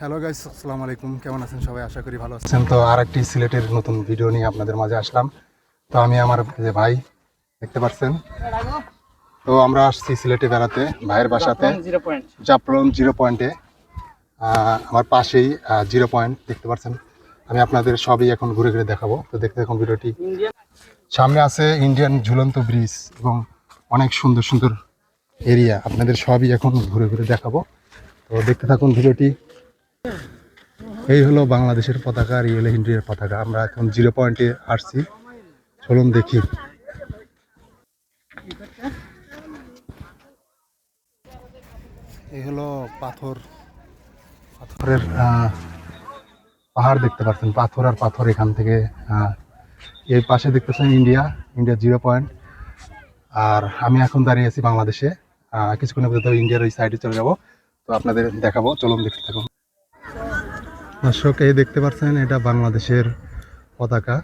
Hello guys আসসালামু আলাইকুম। কেমন আছেন সবাই? আশা করি ভালো আছেন। তো আর একটি সিলেটের নতুন ভিডিও নিয়ে আপনাদের মাঝে আসলাম। তো আমি আমার যে ভাই, দেখতে পাচ্ছেন? তো আমরা আসছি সিলেটে বেড়াতে, ভাইয়ের বাসাতে। জাফলং জিরো পয়েন্টে। আমার পাশেই জিরো পয়েন্ট, দেখতে পাচ্ছেন? আমি আপনাদের সবই এখন ঘুরে ঘুরে দেখাবো। তো দেখতে এখন ভিডিওটি। সামনে আছে ইন্ডিয়ান ঝুলন্ত ব্রিজ এবং অনেক সুন্দর সুন্দর এরিয়া আপনাদের সবই এখন ঘুরে ঘুরে দেখাবো। তো দেখতে থাকুন ভিডিওটি। এই হলো বাংলাদেশের পতাকা আর এই ইন্ডিয়ার পতাকা। আমরা এখন জিরো পয়েন্টে আসছি। চলুন দেখি। এই হলো পাথর। পাথরের পাহাড় দেখতে পাচ্ছেন। পাথর আর পাথর এখান থেকে এর পাশে দেখতেছেন ইন্ডিয়া ইন্ডিয়া জিরো পয়েন্ট আর আমি এখন দাঁড়িয়ে আছি বাংলাদেশে। কিছুক্ষণের মধ্যে ইন্ডিয়ার ওই সাইডে চলে যাব। তো আপনাদের দেখাবো। চলুন দেখতে থাকুন। দর্শক, এই দেখতে পাচ্ছেন, এটা বাংলাদেশের পতাকা।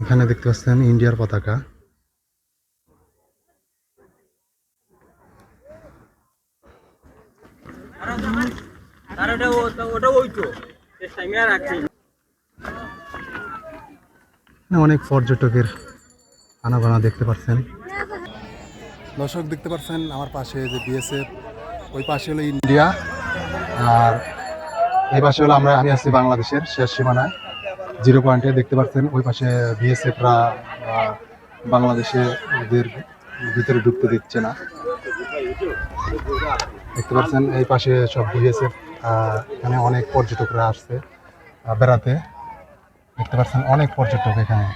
এখানে দেখতে পাচ্ছেন, ইন্ডিয়ার পতাকা। অনেক পর্যটকের আনাগোনা দেখতে পাচ্ছেন। দর্শক, দেখতে পাচ্ছেন, আমার পাশে যে বিএসএফ ওই পাশে হলো ইন্ডিয়া, আর এই পাশে হলো আমরা, আমি আসছি বাংলাদেশের শেষ সীমানায়। জিরো পয়েন্টে দেখতে পাচ্ছেন, ওই পাশে বিএসএফরা বাংলাদেশে ওদের ভিতরে ঢুকতে দিচ্ছে না। দেখতে পাচ্ছেন, এই পাশে সব বিএসএফ এখানে অনেক পর্যটকরা আসছে বেড়াতে। দেখতে পাচ্ছেন, অনেক পর্যটক এখানে।